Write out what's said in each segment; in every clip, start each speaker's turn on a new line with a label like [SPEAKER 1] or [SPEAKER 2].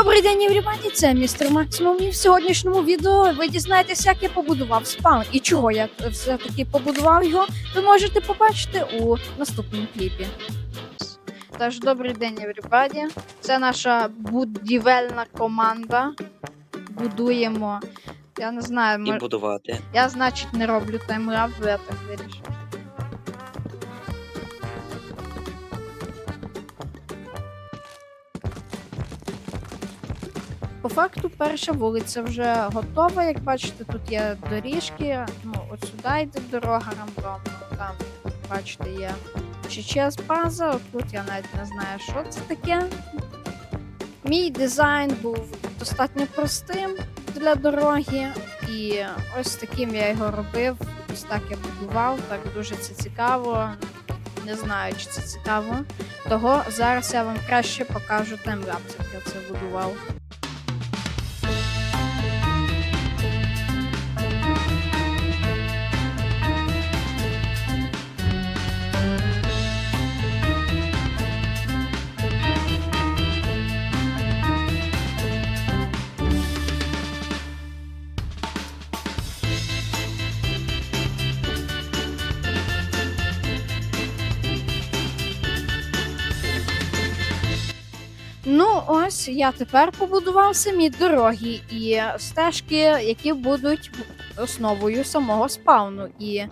[SPEAKER 1] Добрий день, everybody, це містер Максимум. І в сьогоднішньому відео ви дізнаєтесь, як я побудував спаун і чого я все-таки побудував його. Ви можете побачити у наступному кліпі. Тож, добрий день, everybody. Це наша будівельна команда. Будуємо. Я не знаю,
[SPEAKER 2] і будувати.
[SPEAKER 1] я, значить, не роблю таймлап, я так вирішив. Факту, перша вулиця вже готова. Як бачите, тут є доріжки. Ну, от сюди йде дорога рандомно. Там, бачите, є ЧЧС база. Тут я навіть не знаю, що це таке. Мій дизайн був достатньо простим для дороги, і ось таким я його робив. Ось так я будував. Так дуже це цікаво. Не знаю, чи це цікаво. Того зараз я вам краще покажу таймлапс, як я це будував. Ось я тепер побудував самі дороги і стежки, які будуть основою самого спауну. І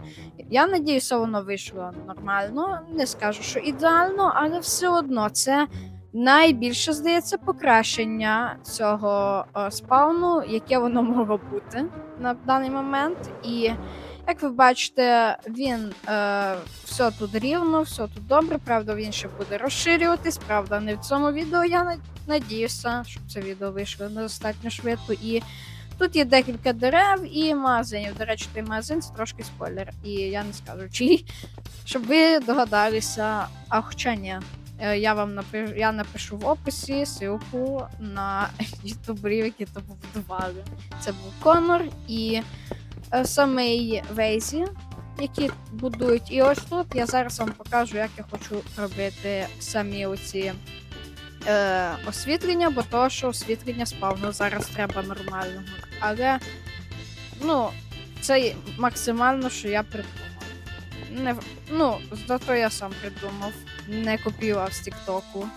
[SPEAKER 1] я надіюся, воно вийшло нормально. Не скажу, що ідеально, але все одно це найбільше здається покращення цього е, спауну, яке воно могло бути на даний момент. І як ви бачите, він е, все тут рівно, все тут добре. Правда, він ще буде розширюватись. Правда, не в цьому відео. Я на- надіюся, щоб це відео вийшло достатньо швидко. І тут є декілька дерев і магазинів. До речі, той магазин це трошки спойлер. І я не скажу чий, щоб ви догадалися, а хоча ні. Е, Я вам напишу, я напишу в описі ссылку на ютуберів, які то побудували. Це був Конор і е, самий Вейзі, які будують. І ось тут я зараз вам покажу, як я хочу робити самі оці е, освітлення, бо то, що освітлення спавно зараз треба нормального. Але ну, це максимально, що я придумав. Не, ну, зато я сам придумав, не копіював з Тіктоку.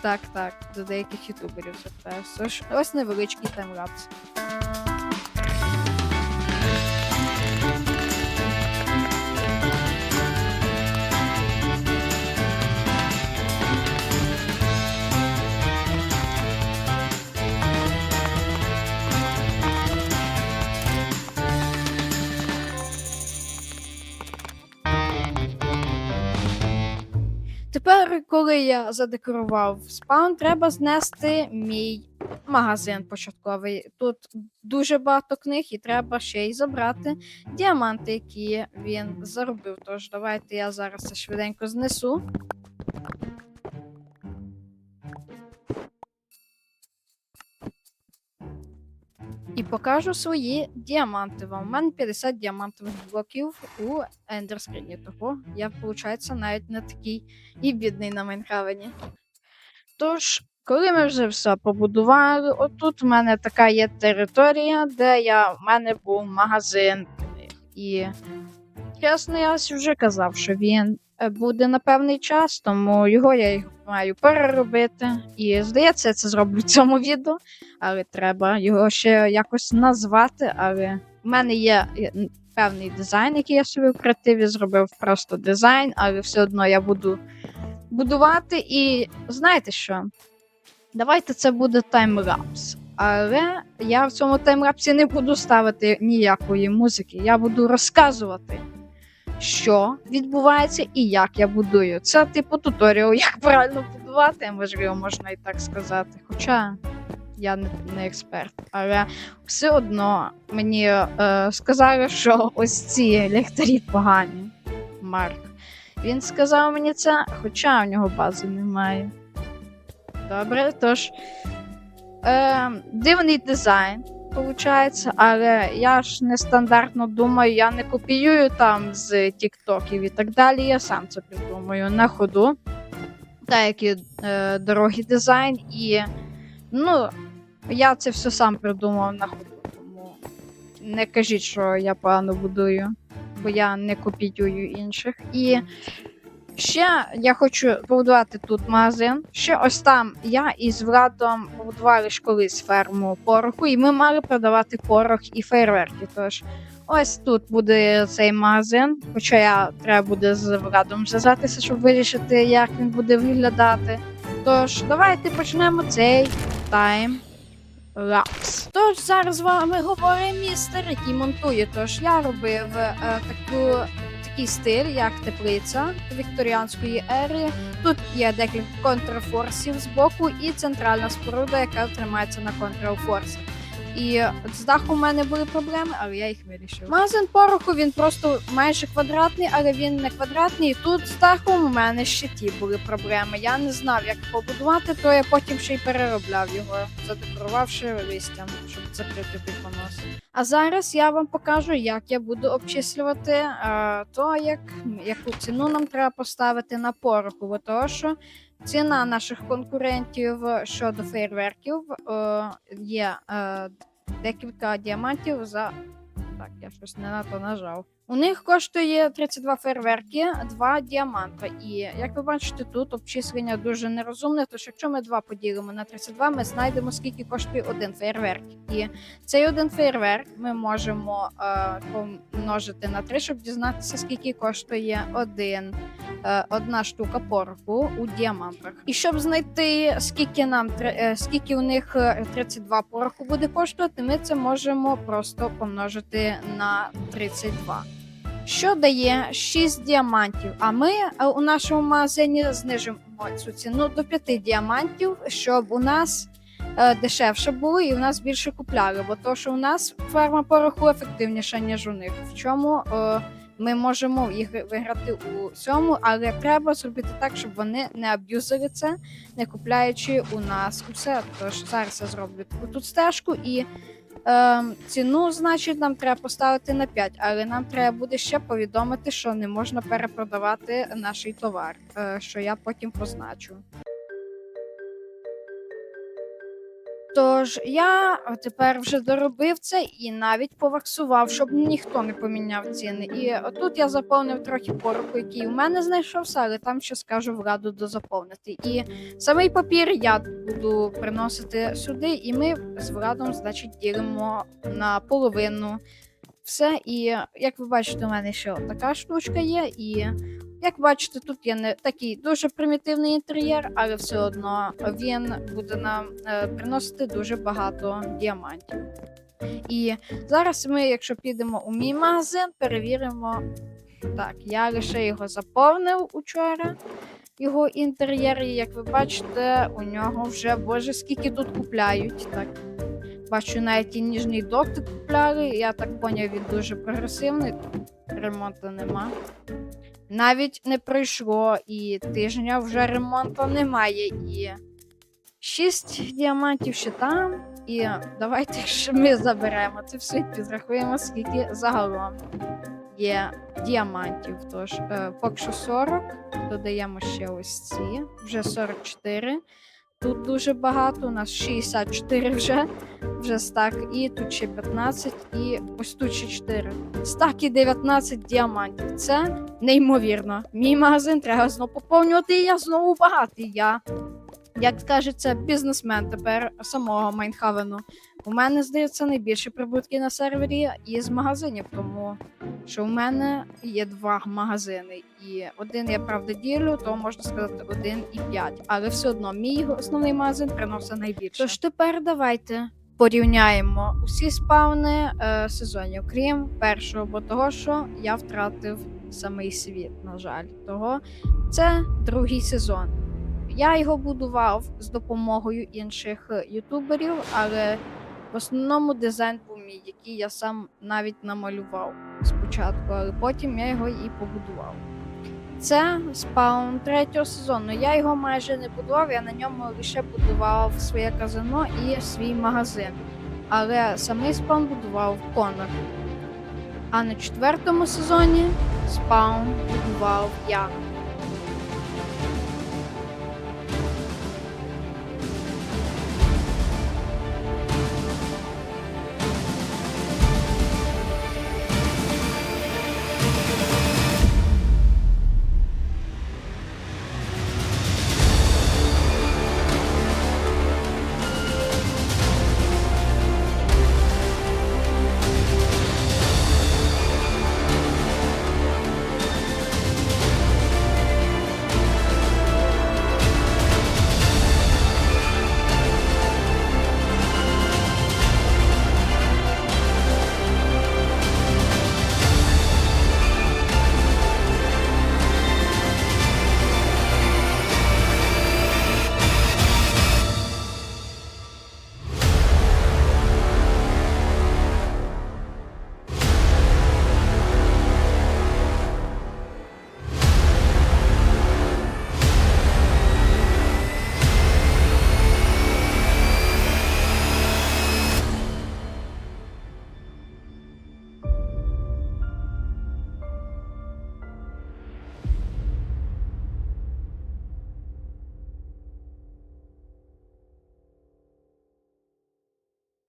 [SPEAKER 1] Так, так, до деяких ютуберів звертаюся. Ось невеличкий таймлапс. Тепер, коли я задекорував спаун, треба знести мій магазин початковий. Тут дуже багато книг, і треба ще й забрати діаманти, які він заробив. Тож давайте я зараз це швиденько знесу. І покажу свої діаманти вам. У мене 50 діамантових блоків у ендерскріні. Того я, виходить, навіть не такий і бідний на Майнхавені. Тож, коли ми вже все побудували, отут в мене така є територія, де я, в мене був магазин. І чесно, я вже казав, що він буде на певний час, тому його я маю переробити. І здається, я це зроблю в цьому відео, але треба його ще якось назвати. Але в мене є е, певний дизайн, який я собі в креативі зробив, просто дизайн, але все одно я буду будувати. І знаєте що? Давайте це буде таймлапс. Але я в цьому таймлапсі не буду ставити ніякої музики. Я буду розказувати, що відбувається і як я будую. Це типу туторіал, як правильно будувати, можливо, можна і так сказати. Хоча я не, не експерт. Але все одно мені е, сказали, що ось ці ліхтарі погані. Марк. Він сказав мені це, хоча у нього бази немає. Добре, тож. Е, дивний дизайн, виходить, але я ж нестандартно думаю, я не копіюю там з тіктоків і так далі. Я сам це придумаю на ходу. Деякі е, дорогі дизайн, і Ну, я це все сам придумав на ходу, тому не кажіть, що я погано будую, бо я не копіюю інших. І ще я хочу побудувати тут магазин. Ще ось там я із Владом побудували ж колись ферму пороху, і ми мали продавати порох і фейерверки. Тож ось тут буде цей магазин. Хоча я треба буде з Владом зв'язатися, щоб вирішити, як він буде виглядати. Тож, давайте почнемо цей тайм лапс. Тож зараз з вами говорить містер, який монтує. Тож я робив е, таку. Такий стиль, як теплиця вікторіанської ери. Тут є декілька контрфорсів з боку і центральна споруда, яка тримається на контрфорсі. І з даху в мене були проблеми, але я їх вирішив. Магазин пороху він просто майже квадратний, але він не квадратний. І тут з дахом у мене ще ті були проблеми. Я не знав, як побудувати, то я потім ще й переробляв його, задекорувавши листям, щоб закрити понос. А зараз я вам покажу, як я буду обчислювати е, то, як, яку ціну нам треба поставити на пороху. Бо того, що ціна наших конкурентів щодо фейерверків е, є е, декілька діамантів за. Так, я щось не на то нажав. У них коштує 32 фейерверки, 2 діаманта. І як ви бачите, тут обчислення дуже нерозумне. Тож, якщо ми 2 поділимо на 32, ми знайдемо скільки коштує один фейерверк. І цей один фейерверк ми можемо е, помножити на 3, щоб дізнатися, скільки коштує один, е, одна штука пороху у діамантах. І щоб знайти, скільки нам е, скільки у них е, 32 пороху буде коштувати, ми це можемо просто помножити на 32. Що дає 6 діамантів. А ми е, у нашому магазині знижимо цю ціну до 5 діамантів, щоб у нас е, дешевше було і у нас більше купляли. Бо то, що у нас ферма пороху ефективніша, ніж у них. В чому е, ми можемо їх виграти у цьому, але треба зробити так, щоб вони не аб'юзили це, не купляючи у нас усе. Тож зараз я зроблю таку тут стежку і. Ем, ціну, значить, нам треба поставити на 5, але нам треба буде ще повідомити, що не можна перепродавати наш товар, е, що я потім позначу. Тож я тепер вже доробив це і навіть поваксував, щоб ніхто не поміняв ціни. І отут я заповнив трохи пороху, який у мене знайшовся, але там ще скажу владу дозаповнити. І самий папір я буду приносити сюди, і ми з владом, значить, ділимо на половину. Все, і як ви бачите, у мене ще така штучка є, і як бачите, тут є не такий дуже примітивний інтер'єр, але все одно він буде нам е, приносити дуже багато діамантів. І зараз ми, якщо підемо у мій магазин, перевіримо. Так, я лише його заповнив учора. Його інтер'єр, і як ви бачите, у нього вже боже, скільки тут купляють. Так. Бачу, навіть і ніжний доктор купляли. Я так поняв, він дуже прогресивний. Ремонту нема. Навіть не пройшло і тижня вже ремонту немає. І шість діамантів ще там. І давайте ще ми заберемо це все і підрахуємо, скільки загалом є діамантів. Тож, е, поки що 40, додаємо ще ось ці, вже 44. Тут дуже багато, у нас 64 вже, вже стак, і тут ще 15, і ось тут ще 4. Стак і 19 діамантів. Це неймовірно. Мій магазин треба знову поповнювати, і я знову багатий. Я, як кажеться, бізнесмен тепер самого Майнхавену. У мене, здається, найбільші прибутки на сервері із магазинів, тому що у мене є два магазини. І один я правда ділю, то можна сказати один і п'ять. Але все одно мій основний магазин приносить найбільше. Тож тепер давайте порівняємо усі спавни е, сезонів, крім першого, бо того, що я втратив самий світ, на жаль. Того це другий сезон. Я його будував з допомогою інших е, ютуберів, але в основному дизайн був мій, який я сам навіть намалював спочатку, але потім я його і побудував. Це спаун третього сезону. Я його майже не будував, я на ньому лише будував своє казино і свій магазин. Але самий спаун будував Конор. А на четвертому сезоні спаун будував я.